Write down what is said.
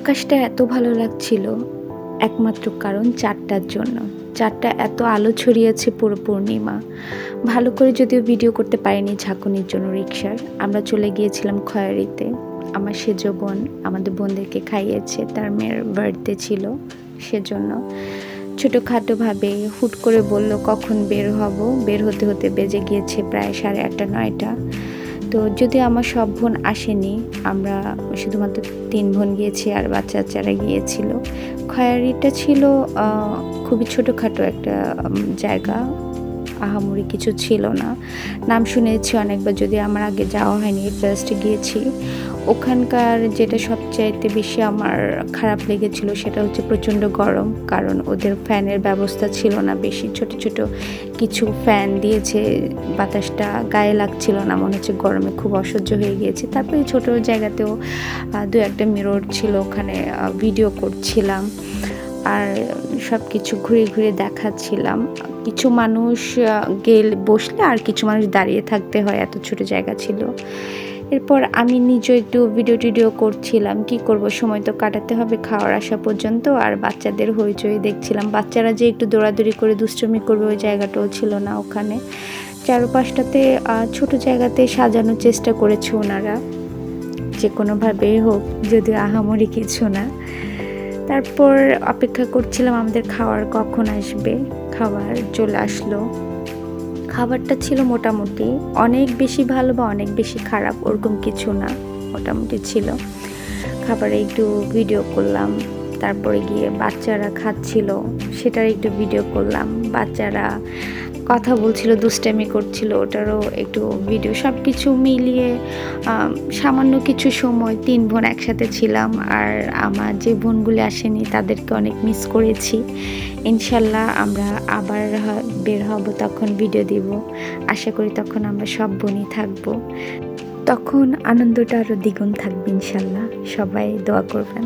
আকাশটা এত ভালো লাগছিল, একমাত্র কারণ চারটার জন্য। চারটা এত আলো ছড়িয়েছে পুরো পূর্ণিমা। ভালো করে যদিও ভিডিও করতে পারিনি ঝাঁকুনির জন্য রিক্সার আমরা চলে গিয়েছিলাম খয়ারিতে। আমার সেজ বোন আমাদের বোনদেরকে খাইয়েছে, তার মেয়ের বার্থডে ছিল সেজন্য। ছোটোখাটোভাবে হুট করে বলল, কখন বের হব? বের হতে হতে বেজে গিয়েছে প্রায় সাড়ে আটটা, নয়টা। তো যদি আমার সব বোন আসেনি, আমরা শুধুমাত্র তিন বোন গিয়েছি আর বাচ্চা বাচ্চারা গিয়েছিল। খয়ারিটা ছিল খুবই ছোটোখাটো একটা জায়গা। আহামরি কিছু ছিল না। নাম শুনেছি অনেকবার, যদি আমার আগে যাওয়া হয়নি ফার্স্ট গিয়েছি। ওখানকার যেটা সবচাইতে বেশি আমার খারাপ লেগেছিল, সেটা হচ্ছে প্রচণ্ড গরম, কারণ ওদের ফ্যানের ব্যবস্থা ছিল না বেশি। ছোট ছোট কিছু ফ্যান দিয়েছে, বাতাসটা গায়ে লাগছিল না, মনে হচ্ছে গরমে খুব অসহ্য হয়ে গিয়েছে। তারপরে ছোট জায়গাতেও দু একটা মিরর ছিল, ওখানে ভিডিও করছিলাম। আর সব কিছু ঘুরে ঘুরে দেখাচ্ছিলাম। কিছু মানুষ গেল বসলে আর কিছু মানুষ দাঁড়িয়ে থাকতে হয়, এত ছোট জায়গা ছিল। এরপর আমি নিজে একটু ভিডিও টিডিও করছিলাম, কি করব, সময় তো কাটাতে হবে খাওয়ার আসা পর্যন্ত। আর বাচ্চাদের হইচই দেখছিলাম, বাচ্চারা যে একটু দৌড়াদৌড়ি করে দুষ্টুমি করবে ওই জায়গাটাও ছিল না ওখানে। চারপাশটাতে ছোট জায়গাতে সাজানোর চেষ্টা করেছে ওনারা। যে কোনোভাবেই হোক যদি আহামরি কিছু না। তারপর অপেক্ষা করছিলাম আমাদের খাওয়ার কখন আসবে। খাবার চলে আসলো। খাবারটা ছিল মোটামুটি অনেক বেশি ভালো বা অনেক বেশি খারাপ ওরকম কিছু না, মোটামুটি ছিল। খাবারে একটু ভিডিও করলাম, তারপরে গিয়ে বাচ্চারা খাচ্ছিল, সেটার একটু ভিডিও করলাম। বাচ্চারা কথা বলছিল, দুষ্টামি করছিল, ওটারও একটু ভিডিও সব কিছু মিলিয়ে সামান্য কিছু সময়, তিন বোন একসাথে ছিলাম, আর আমার যে বোনগুলি আসেনি, তাদেরকে অনেক মিস করেছি। ইনশাল্লাহ আমরা আবার বের হব, তখন ভিডিও দিব। আশা করি তখন আমরা সব বোনই থাকব। তখন আনন্দটা আরও দ্বিগুণ থাকবে ইনশাল্লাহ। সবাই দোয়া করবেন।